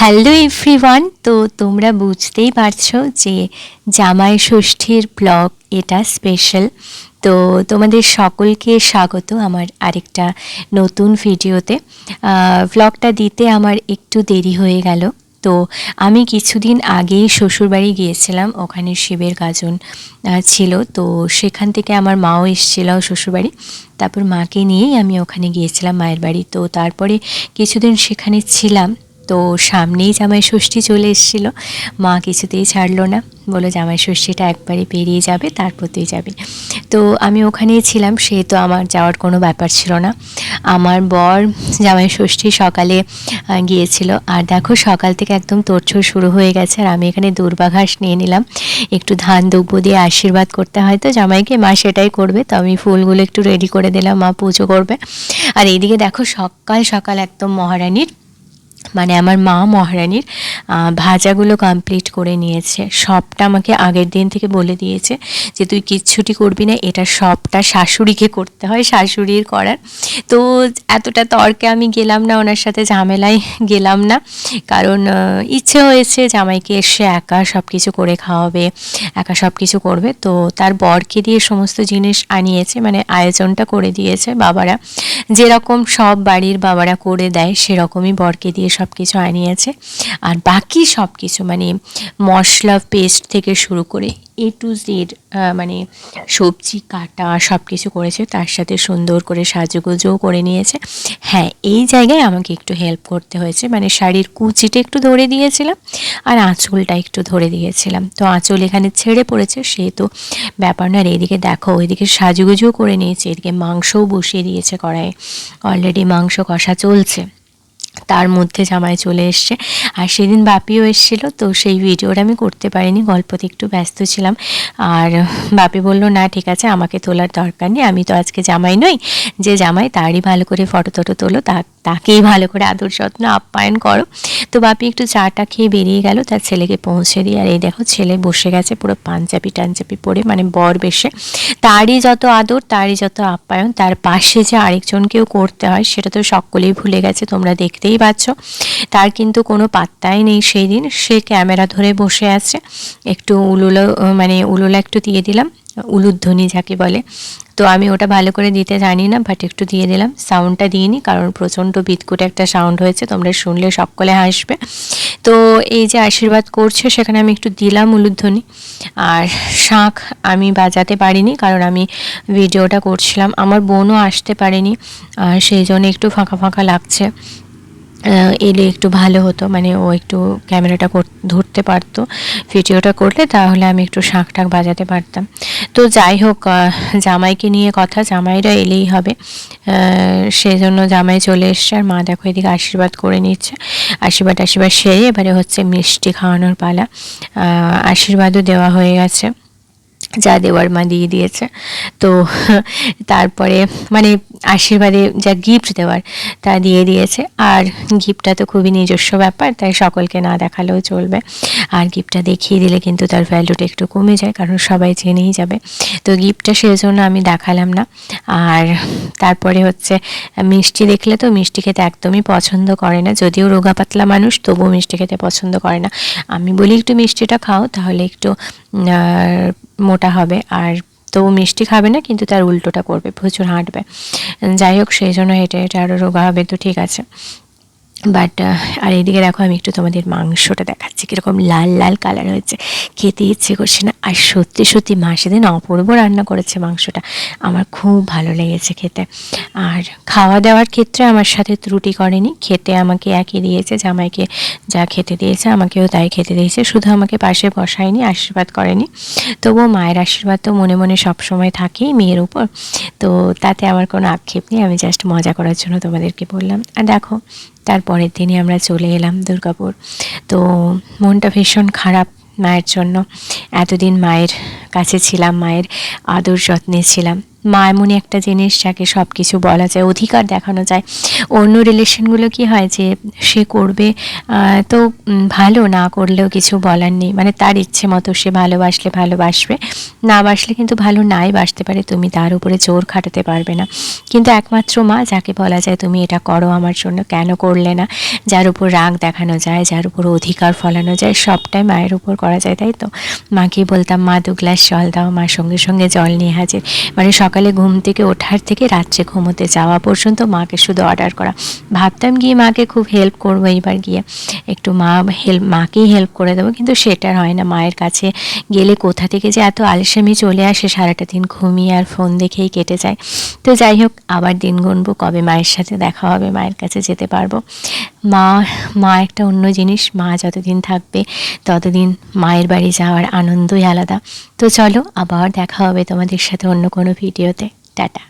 Hello everyone তো তোমরা বুঝতেই পারছ যে জামাই ষষ্ঠীর ব্লগ এটা স্পেশাল তো তোমাদের সকলকে স্বাগত আমার আরেকটা নতুন ভিডিওতে। ব্লগটা দিতে আমার একটু দেরি হয়ে গেল। তো আমি কিছুদিন আগেই শ্বশুরবাড়ি গিয়েছিলাম, ওখানে শিবের গাজন ছিল। তো সেখান থেকে আমার মাও এসেছিল শ্বশুরবাড়ি। তারপর মাকে নিয়েই আমি ওখানে গিয়েছিলাম মায়ের বাড়ি। তো তারপরে কিছুদিন সেখানে ছিলাম। তো সামনেই জামাই ষষ্ঠী চলে এসেছিল। মা কিছুতেই ছাড়লো না। বলো জামাই ষষ্ঠীটা একবারে পেরিয়ে যাবে, তারপর তুই যাবি। তো আমি ওখানেই ছিলাম সে তো আমার যাওয়ার কোনো ব্যাপার ছিল না। আমার বর জামাই ষষ্ঠী সকালে গিয়েছিল। আর দেখো, সকাল থেকে একদম তোড়ছড় শুরু হয়ে গেছে, আর আমি এখানে দুর্বাঘাস নিয়ে নিলাম। একটু ধান দুব্য দিয়ে আশীর্বাদ করতে হয় তো জামাইকে, মা সেটাই করবে। তো আমি ফুলগুলো একটু রেডি করে দিলাম, মা পুজো করবে। আর এইদিকে দেখো, সকাল সকাল একদম মহারানীর মানে আমার মা মহারানীর ভাজাগুলো কমপ্লিট করে নিয়েছে। সবটা আমাকে আগের দিন থেকে বলে দিয়েছে যে, তুই কিচ্ছুটি করবি না, এটা সবটা শাশুড়িকে করতে হয়, শাশুড়ির করার। তো এতটা তর্কে আমি গেলাম না, ওনার সাথে ঝামেলায় গেলাম না। কারণ ইচ্ছে হয়েছে জামাইকে এসে একা সব কিছু করে খাওয়াবে, একা সব কিছু করবে। তো তার বরকে দিয়ে সমস্ত জিনিস আনিয়েছে মানে আয়োজনটা করে দিয়েছে বাবারা। যেরকম সব বাড়ির বাবারা করে দেয়, সেরকমই বরকে দিয়ে সব কিছু আনিয়েছে। আর বাকি সব কিছু মানে মশলা পেস্ট থেকে শুরু করে এ টু জেড মানে সবজি, কাটা সব কিছু করেছে। তার সাথে সুন্দর করে সাজুগুজোও করে নিয়েছে। হ্যাঁ এই জায়গায় আমাকে একটু হেল্প করতে হয়েছে। মানে শাড়ির কুচিটা একটু ধরে দিয়েছিলাম আর আঁচলটা একটু ধরে দিয়েছিলাম। তো আঁচল এখানে ছেড়ে পড়েছে, সেহেতু ব্যাপার না। এদিকে দেখো, ওইদিকে সাজুগুজুও করে নিয়েছে। এদিকে মাংসও বসিয়ে দিয়েছে কড়াইয়ে। অলরেডি মাংস কষা চলছে। তার মধ্যে জামাই চলে এসছে। আর সেদিন বাপিও এসেছিল, তো সেই ভিডিওটা আমি করতে পারিনি, গল্পতে একটু ব্যস্ত ছিলাম। আর বাপি বলল, না, ঠিক আছে, আমাকে তোলার দরকার নেই, আমি তো আজকে জামাই নই। যে জামাই তারই ভালো করে ফটো টটো তোলো, তা, তাকেই ভালো করে আদর যত্ন, আপ্যায়ন করো। তো বাপি একটু চাটা খেয়ে বেরিয়ে গেল, তার ছেলেকে পৌঁছে দিয়ে, আর এই দেখো, ছেলে বসে গেছে পুরো পাঞ্জাবি টাঞ্জাবি পরে মানে বর বেশে। তারই যত আদর, তারই যত আপ্যায়ন, তার পাশে যে আরেকজনকেও করতে হয়, সেটা তো সকলেই ভুলে গেছে, তোমরা দেখতেই পাচ্ছ। তার কিন্তু কোনো পাত্তাই নেই সেই দিন সে ক্যামেরা ধরে বসে আছে। একটু উলুলো মানে উলুলা একটু দিয়ে দিলাম। উলুধ্বনি যাকে বলে। তো আমি ওটা ভালো করে দিতে জানি না বাট একটু দিয়ে দিলাম। সাউন্ডটা দিইনি, কারণ প্রচণ্ড বিদকুটে একটা সাউন্ড হয়েছে। তোমরা শুনলে সকলে হাসবে। তো এই যে আশীর্বাদ করছে, সেখানে আমি একটু দিলাম উলুধ্বনি। আর শাঁখ আমি বাজাতে পারিনি, কারণ আমি ভিডিওটা করছিলাম। আমার বোনও আসতে পারেনি, আর সেই জন্য একটু ফাঁকা ফাঁকা লাগছে। এলে একটু ভালো হতো মানে ও একটু ক্যামেরাটা ধরতে পারতো ভিডিওটা করলে তাহলে আমি একটু শাঁখ টাক বাজাতে পারতাম। তো যাই হোক জামাইকে নিয়ে কথা জামাইরা এলেই হবে। আহ, সেই জন্য জামাই চলে এসছে আর মা দেখো এদিকে আশীর্বাদ করে নিচ্ছে। আশীর্বাদ আশীর্বাদ সেরে এবারে হচ্ছে মিষ্টি খাওয়ানোর পালা। আশীর্বাদও দেওয়া হয়ে গেছে। যা দেওয়ার মা দিয়ে দিয়েছে। তো তারপরে মানে আশীর্বাদে যা গিফট দেওয়ার তা দিয়ে দিয়েছে। আর গিফটটা তো খুবই নিজস্ব ব্যাপার, তাই সকলকে না দেখালেও চলবে। আর গিফটটা দেখিয়ে দিলে কিন্তু তার ভ্যালুটা একটু কমে যায়, কারণ সবাই চেনেই যাবে। তো গিফটটা সেই জন্য আমি দেখালাম না। আর তারপরে হচ্ছে, মিষ্টি দেখলে তো মিষ্টি খেতে একদমই পছন্দ করে না। যদিও রোগা পাতলা মানুষ, তবুও মিষ্টি খেতে পছন্দ করে না। আমি বলি একটু মিষ্টিটা খাও, তাহলে একটু মোটা হবে। আর তো মিষ্টি খাবে না, কিন্তু তার উল্টোটা করবে, প্রচুর হাঁটবে। যাই হোক, সেই জন্য হেঁটে হেঁটে আরও রোগা হবে, তো ঠিক আছে। বাট আর এইদিকে দেখো আমি একটু তোমাদের মাংসটা দেখাচ্ছি, কীরকম লাল লাল কালার হয়েছে। খেতে ইচ্ছে করছে না। আর সত্যি সত্যি মা সেদিন অপূর্ব রান্না করেছে মাংসটা। আমার খুব ভালো লেগেছে খেতে। আর খাওয়া দাওয়ার ক্ষেত্রে আমার সাথে ত্রুটি করেনি। খেতে আমাকে একই দিয়েছে, জামাইকে যা খেতে দিয়েছে, আমাকেও তাই খেতে দিয়েছে। শুধু আমাকে পাশে বসায়নি, আশীর্বাদ করেনি। তবুও মায়ের আশীর্বাদ তো মনে মনে সবসময় থাকেই মেয়ের উপর। তো তাতে আমার কোনো আক্ষেপ নেই। আমি জাস্ট মজা করার জন্য তোমাদেরকে বললাম। আর দেখো তারপরের দিনই আমরা চলে এলাম দুর্গাপুর। তো মনটা ভীষণ খারাপ মায়ের জন্য। এতদিন মায়ের কাছে ছিলাম, মায়ের আদর যত্নে ছিলাম। মা এমনই একটা জিনিস যাকে সব কিছু বলা যায়, অধিকার দেখানো যায়। অন্য রিলেশনগুলো কি হয় যে সে করবে তো ভালো না করলেও কিছু বলার নেই। মানে তার ইচ্ছে মতো সে ভালোবাসলে ভালোবাসবে, না বাসলে কিন্তু ভালো নাই বাসতে পারে, তুমি তার উপরে জোর খাটাতে পারবে না। কিন্তু একমাত্র মা যাকে বলা যায়, তুমি এটা করো আমার জন্য, কেন করলে না? যার উপর রাগ দেখানো যায়, যার উপর অধিকার ফলানো যায়, সবটাই মায়ের উপর করা যায়, তাই তো? মাকে বলতাম, মা, দু গ্লাস জল দাও, মা সঙ্গে সঙ্গে জল নিয়ে হাজির। মানে সকালে ঘুম থেকে ওঠার থেকে রাত্রে ঘুমোতে যাওয়া পর্যন্ত মাকে শুধু অর্ডার করা। ভাবতাম গিয়ে মাকে খুব হেল্প করব এইবার গিয়ে। একটু মা হেল্প মাকেই হেল্প করে দেবো, কিন্তু সেটা আর হয় না। মায়ের কাছে গেলে কোথা থেকে যে এত আলসেমি চলে আসে, সারাটা দিন ঘুমিয়ে আর ফোন দেখেই কেটে যায়। তো যাই হোক, আবার দিন গুনবো, কবে মায়ের সাথে দেখা হবে, মায়ের কাছে যেতে পারব। মা মা একটা অন্য জিনিস, মা যতদিন থাকবে ততদিন মায়ের বাড়ি যাওয়ার আনন্দই আলাদা। তো চলো আবার দেখা হবে তোমাদের সাথে অন্য কোনো ভিডিওতে। টাটা।